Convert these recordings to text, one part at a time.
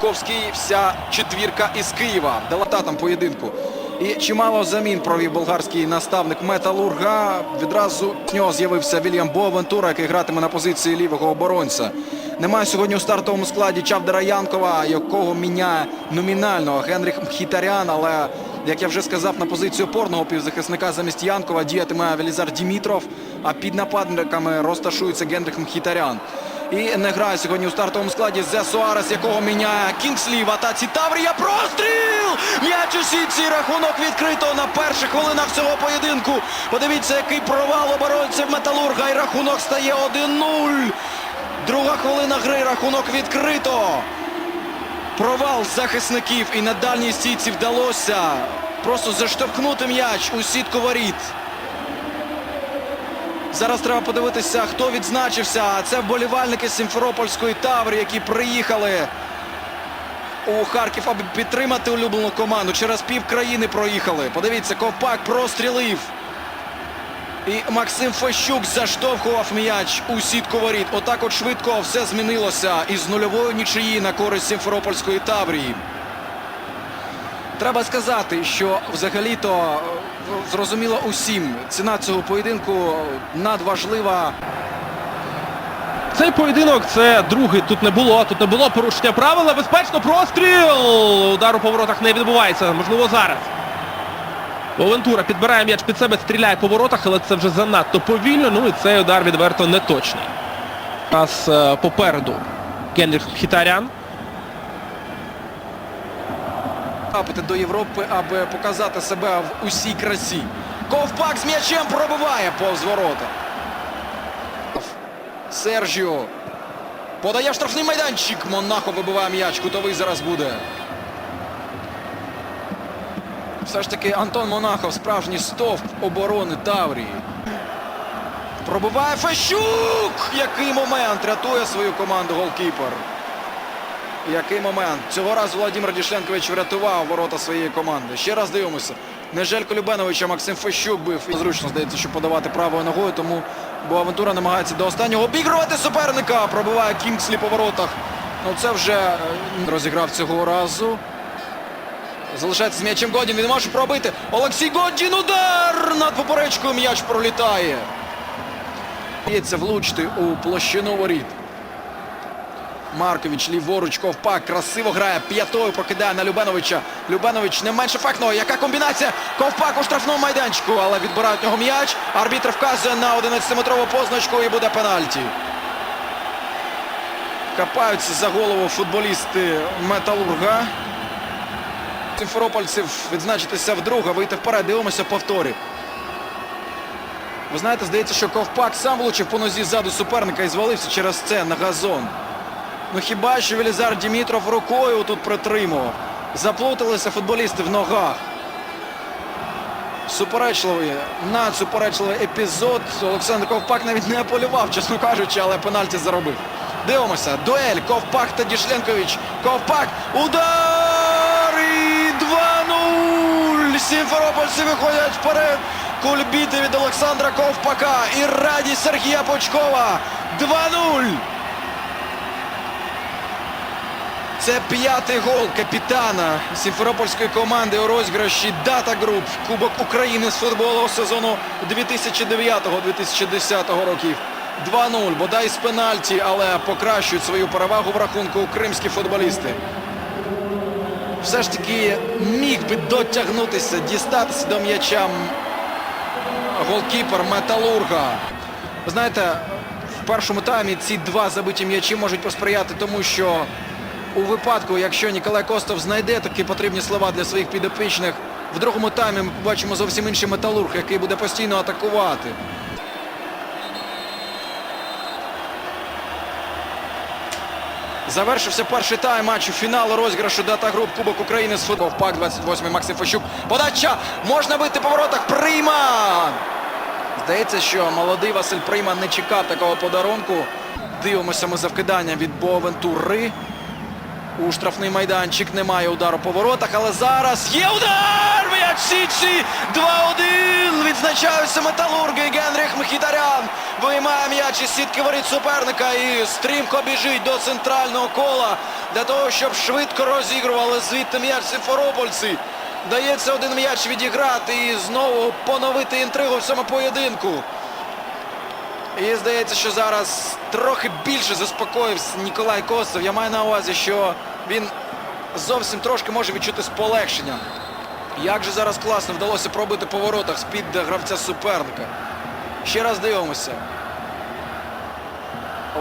Ковський, вся четвірка із Києва. Дала там поєдинку. І чимало замін провів болгарський наставник Металурга. Відразу з нього з'явився Вільям Бовентура, який гратиме на позиції лівого оборонця. Немає сьогодні у стартовому складі Чавдера Янкова, якого міняє номінально Генріх Мхітарян. Але, як я вже сказав, на позицію опорного півзахисника замість Янкова діятиме Велізар Дімітров, а під нападниками розташується Генріх Мхітарян. І не грає сьогодні у стартовому складі Зе Суарес, якого міняє Кінгслі в атаці Таврія. Простріл! М'яч у сітці, рахунок відкрито на перших хвилинах цього поєдинку. Подивіться, який провал оборонців Металурга. І рахунок стає 1-0. Друга хвилина гри, рахунок відкрито. Провал захисників і на дальній стійці вдалося просто заштовхнути м'яч у сітку воріт. Зараз треба подивитися, хто відзначився. Це вболівальники Сімферопольської таври, які приїхали у Харків, аби підтримати улюблену команду. Через пів країни проїхали. Подивіться, Ковпак прострілив. І Максим Фещук заштовхував м'яч у сітку воріт. Отак от швидко все змінилося із нульової нічиї на користь Сімферопольської таврії. Треба сказати, що взагалі-то е, зрозуміло усім. Ціна цього поєдинку надважлива. Цей поєдинок це другий. Тут не було. Тут не було порушення правил. Небезпечно простріл. Удар у поворотах не відбувається. Можливо, зараз. Овентура підбирає м'яч під себе, стріляє по воротах, але це вже занадто повільно. Ну і цей удар відверто неточний. Нас е, попереду Генріх Хітарян. Трапити до Європи, аби показати себе в усій красі. Ковпак з м'ячем пробиває повз ворота. Сержіо подає штрафний майданчик. Монахо вибиває м'яч. Кутовий зараз буде. Все ж таки Антон Монахов справжній стовп оборони Таврії. Пробиває Фещук! Який момент рятує свою команду голкіпер. Який момент. Цього разу Володимир Дішленкович врятував ворота своєї команди. Ще раз дивимося. Не Желько Любеновича Максим Фещук бив. Зручно здається, що подавати правою ногою, тому Буавентура намагається до останнього обігрувати суперника. Пробиває Кінгслі по воротах. Ну це вже е, розіграв цього разу. Залишається з м'ячем Годін. Він може пробити. Олексій Годін удар! Над поперечкою м'яч пролітає. Дається влучити у площину воріт. Маркович ліворуч Ковпак красиво грає. П'ятою прокидає на Любеновича. Любенович не менш ефектно. Яка комбінація? Ковпак у штрафному майданчику, але відбирають нього м'яч. Арбітр вказує на 11-метрову позначку і буде пенальті. Капаються за голову футболісти Металурга. Сімферопольців відзначитися вдруге, вийти вперед. Дивимося повторі. Ви знаєте, здається, що Ковпак сам влучив по нозі ззаду суперника і звалився через це на газон. Ну хіба що Велізар Дімітров рукою тут притримував. Заплуталися футболісти в ногах. Суперечливий, надсуперечливий епізод. Олександр Ковпак навіть не полював, чесно кажучи, але пенальті заробив. Дивимося. Дуель. Ковпак та Дішленкович. Ковпак. Удар! І 2-0! Сімферопольці виходять вперед. Кульбіти від Олександра Ковпака. І радість Сергія Почкова. 2-0! Це п'ятий гол капітана Сімферопольської команди у розіграші Дата Груп Кубок України з футболу сезону 2009-2010 років. 2-0, бодай з пенальті, але покращують свою перевагу в рахунку кримські футболісти. Все ж таки міг би дотягнутися, дістатися до м'яча голкіпер Металурга. Знаєте, в першому таймі ці два забиті м'ячі можуть посприяти тому, що у випадку, якщо Ніколай Костов знайде такі потрібні слова для своїх підопічних, в другому таймі ми побачимо зовсім інший металург, який буде постійно атакувати. Завершився перший тайм матчу фіналу розіграшу Дата Груп Кубок України з футболу. Пак 28-й Максим Фощук. Подача! Можна бити по воротах. Прийман! Здається, що молодий Василь Прийман не чекав такого подарунку. Дивимося ми за вкидання від Бовентури. У штрафний майданчик. Немає удару по воротах, але зараз є удар! М'яч Січі! 2-1! Відзначаються металурги. Генріх Мхітарян виймає м'яч із сітки воріт суперника і стрімко біжить до центрального кола для того, щоб швидко розігрували звідти м'яч симферопольці. Дається один м'яч відіграти і знову поновити інтригу в цьому поєдинку. І здається, що зараз трохи більше заспокоївся Ніколай Косов. Я маю на увазі, що він зовсім трошки може відчути сполегшення. Як же зараз класно вдалося пробити по воротах з-під гравця суперника. Ще раз дивимося.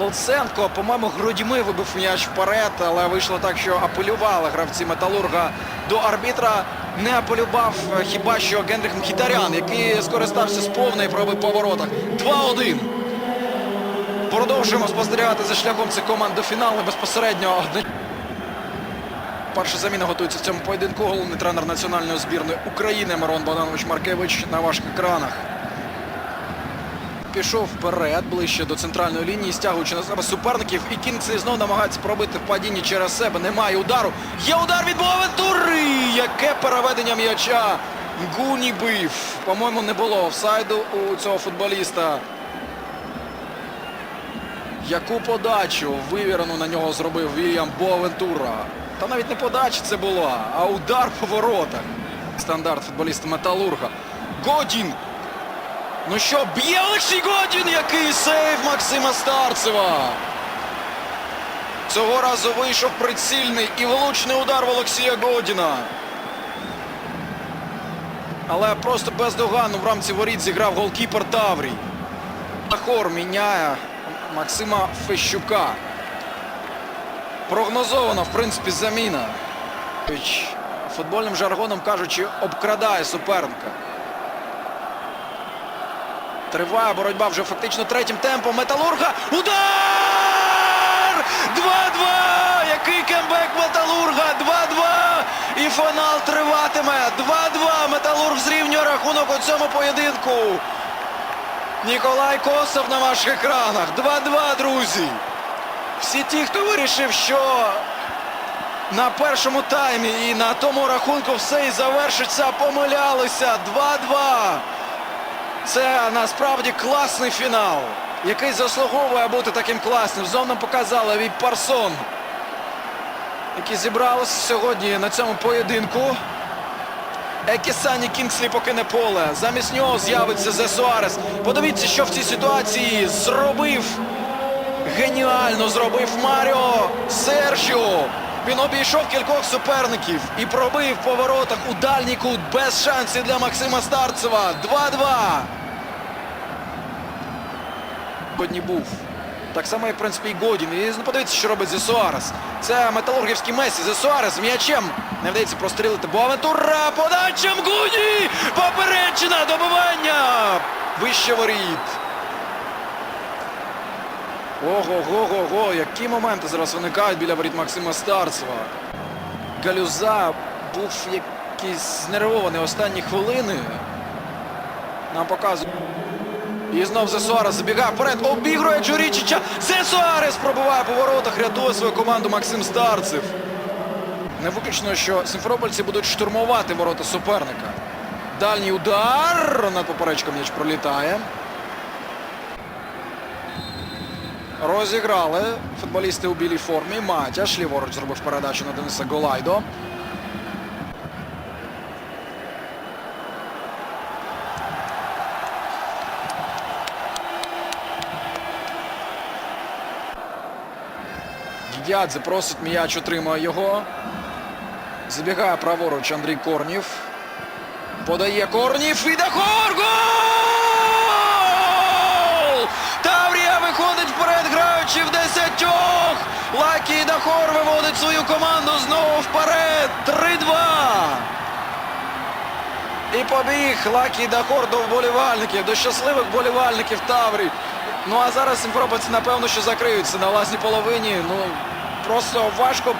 Луценко, по-моєму, грудьми вибив м'яч вперед, але вийшло так, що апелювали гравці Металурга до арбітра. Не апелював е, хіба що Генріх Мхітарян, який скористався з повної пробив по воротах. 2-1. Продовжуємо спостерігати за шляхом цих команд до фіналу безпосередньо. Перша заміна готується в цьому поєдинку. Головний тренер національної збірної України Мирон Богданович Маркевич на ваших екранах. Пішов вперед, ближче до центральної лінії, стягуючи на себе суперників. І Кінгслі знову намагається пробити в падінні через себе. Немає удару. Є удар від Бовентури! Яке переведення м'яча! Гуні бив. По-моєму, не було офсайду у цього футболіста. Яку подачу вивірену на нього зробив Вільям Бовентура. Та навіть не подача це була, а удар по воротах. Стандарт футболіста Металурга. Годін Ну що, б'є Олексій Годін, який сейв Максима Старцева. Цього разу вийшов прицільний і влучний удар в Олексія Годіна. Але просто бездоганно в рамці воріт зіграв голкіпер Таврій. Ахор міняє Максима Фещука. Прогнозована, в принципі, заміна. Футбольним жаргоном кажучи, обкрадає суперника. Триває боротьба вже фактично третім темпом. Металурга. Удар! 2-2! Який кембек Металурга! 2-2! І фінал триватиме. 2-2. Металург зрівнює рахунок у цьому поєдинку. Ніколай Косов на ваших екранах. 2-2, друзі. Всі ті, хто вирішив, що на першому таймі і на тому рахунку все і завершиться, помилялися. 2-2. Це насправді класний фінал, який заслуговує бути таким класним. Нам показали від Парсон, які зібралися сьогодні на цьому поєдинку. Екісані Кінгслі покине поле. Замість нього з'явиться Зе Суарес. Подивіться, що в цій ситуації зробив. Геніально зробив Маріо Серджіо. Він обійшов кількох суперників і пробив по воротах у дальній кут без шансів для Максима Старцева. 2-2. Сьогодні був. Так само, як в принципі і Годін. І ну, подивіться, що робить Зе Суарес. Це металургівський Месі. Зе Суарес з м'ячем. Не вдається прострілити. Бо Бовентура! Подача Мгуні! Поперечина! Добивання! Вище воріт. Ого-го-го-го, які моменти зараз виникають біля воріт Максима Старцева. Галюза був якийсь знервований останні хвилини. Нам показує. І знов Зе Суарес забігає вперед, обігрує Джурічича. Зе Суарес пробиває по воротах, рятує свою команду Максим Старцев. Не виключно, що симферопольці будуть штурмувати ворота суперника. Дальній удар. Над поперечком м'яч пролітає. Розіграли футболісти у білій формі. Матяш ліворуч зробив передачу на Дениса Голайдо. Гідядзе просить м'яч, отримує його. Забігає праворуч Андрій Корнів. Подає Корнів і Дахор! Гол! Таврія виходить вперед, граючи в десятьох. Лакі Дахор виводить свою команду знову вперед. 3-2. І побіг Лакі Дахор до вболівальників, до щасливих вболівальників Таврі. Ну а зараз симферопольці, напевно, що закриються на власній половині. Ну просто важко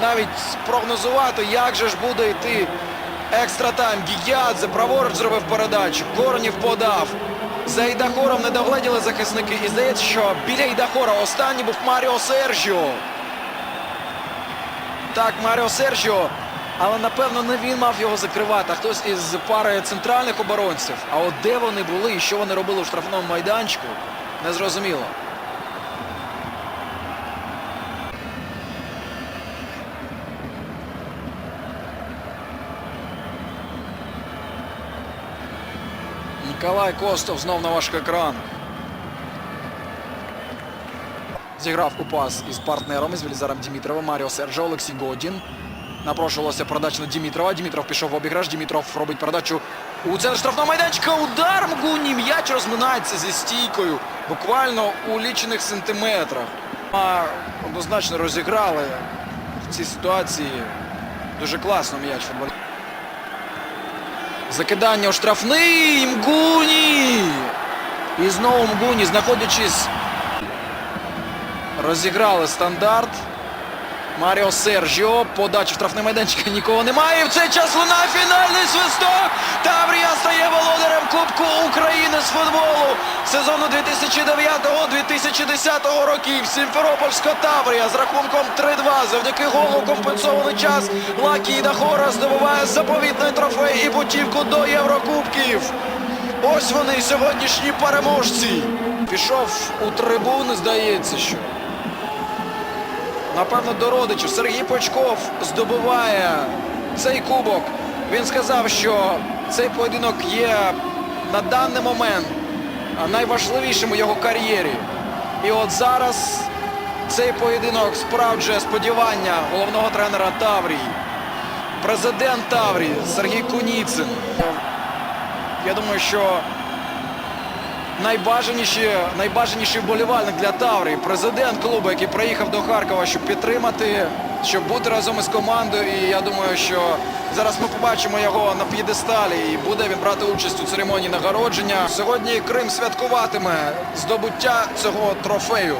навіть спрогнозувати, як же ж буде йти екстра тайм. Гігіадзе праворуч зробив передачу. Корнів подав. За Ідахором не догледіли захисники. І здається, що біля Ідахора останній був Маріо Сержіо. Так, Маріо Серджіо. Але напевно не він мав його закривати, а хтось із пари центральних оборонців. А от де вони були і що вони робили у штрафному майданчику, не Ніколай Костов знов на ваших екранах. Зіграв у пас із партнером, із Велізаром Дімітровим, Маріо Серджо, Олексій Годін. Напрошувалося передача на Дімітрова. Дімітров пішов в обіграш. Дімітров робить передачу у центр штрафного майданчика. Удар Мгуні. М'яч розминається зі стійкою. Буквально у лічених сантиметрах. А однозначно розіграли в цій ситуації. Дуже класно м'яч футболіст. Закидання у штрафний. Мгуні. І знову Мгуні, знаходячись Розіграли стандарт. Маріо Сержіо. Подача в штрафний майданчик нікого немає. В цей час лунає фінальний свисток. Таврія стає володарем Кубку України з футболу сезону 2009-2010 років. Сімферопольська Таврія з рахунком 3-2 завдяки голу компенсований час. Лакі Дахора здобуває заповітний трофей і путівку до Єврокубків. Ось вони сьогоднішні переможці. Пішов у трибуни, здається, що. Напевно, до родичів. Сергій Почков здобуває цей кубок. Він сказав, що цей поєдинок є на даний момент найважливішим у його кар'єрі. І от зараз цей поєдинок справджує сподівання головного тренера Таврії. Президент Таврії Сергій Куніцин. Я думаю, що найбажаніші, найбажаніший вболівальник для Таврії, президент клубу, який приїхав до Харкова, щоб підтримати, щоб бути разом із командою. І я думаю, що зараз ми побачимо його на п'єдесталі і буде він брати участь у церемонії нагородження. Сьогодні Крим святкуватиме здобуття цього трофею.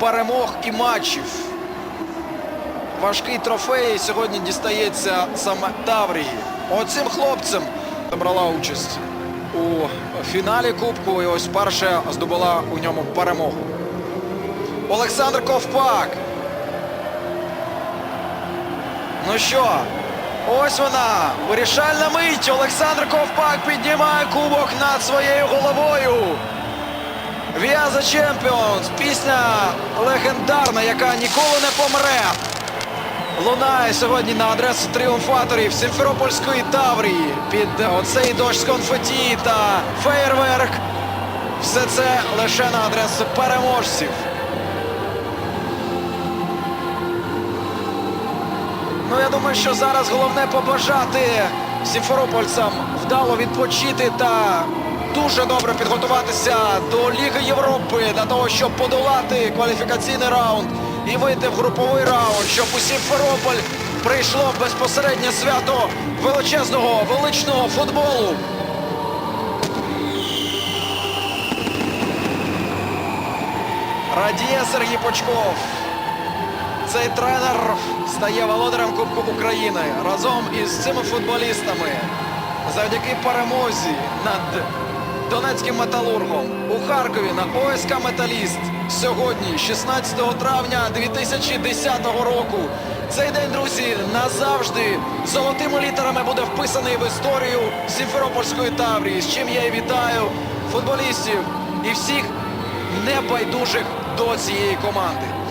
Перемог і матчів. Важкий трофей сьогодні дістається саме Таврії. Оцим хлопцем брала участь у фіналі Кубку і ось перше здобула у ньому перемогу. Олександр Ковпак. Ну що, ось вона. Вирішальна мить. Олександр Ковпак піднімає кубок над своєю головою. The champions. Пісня легендарна, яка ніколи не помре лунає сьогодні на адресу тріумфаторів Сімферопольської Таврії під оцей дощ з конфеті та феєрверк. Все це лише на адресу переможців. Ну, я думаю, що зараз головне побажати сімферопольцям вдало відпочити та дуже добре підготуватися до Ліги Європи для того, щоб подолати кваліфікаційний раунд і вийти в груповий раунд, щоб у Сімферополь прийшло безпосереднє свято величезного, величного футболу. Радіє Сергій Почков. Цей тренер стає володарем Кубку України разом із цими футболістами завдяки перемозі над Донецьким металургом у Харкові на ОСК Металіст сьогодні, 16 травня 2010 року. Цей день, друзі, назавжди золотими літерами буде вписаний в історію Сімферопольської Таврії, з чим я і вітаю футболістів і всіх небайдужих до цієї команди.